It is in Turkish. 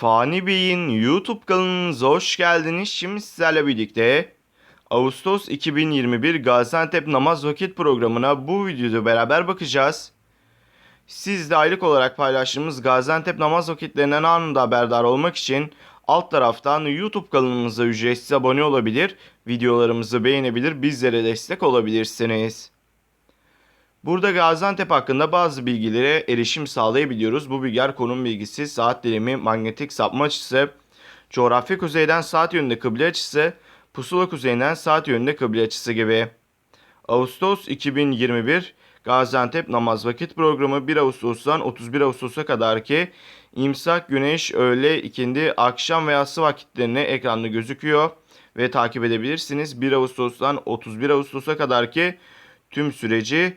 Fani Bey'in YouTube kanalınıza hoş geldiniz. Şimdi sizlerle birlikte Ağustos 2021 Gaziantep Namaz Vakit programına bu videoda beraber bakacağız. Siz de aylık olarak paylaştığımız Gaziantep namaz vakitlerinden anında haberdar olmak için alt taraftan YouTube kanalımıza ücretsiz abone olabilir, videolarımızı beğenebilir, bizlere destek olabilirsiniz. Burada Gaziantep hakkında bazı bilgilere erişim sağlayabiliyoruz. Bu bilgiler konum bilgisi, saat dilimi, manyetik sapma açısı, coğrafi kuzeyden saat yönünde kıble açısı, pusula kuzeyinden saat yönünde kıble açısı gibi. Ağustos 2021 Gaziantep namaz vakit programı 1 Ağustos'tan 31 Ağustos'a kadar ki imsak, güneş, öğle, ikindi, akşam ve yatsı vakitlerine ekranda gözüküyor ve takip edebilirsiniz. 1 Ağustos'tan 31 Ağustos'a kadar ki tüm süreci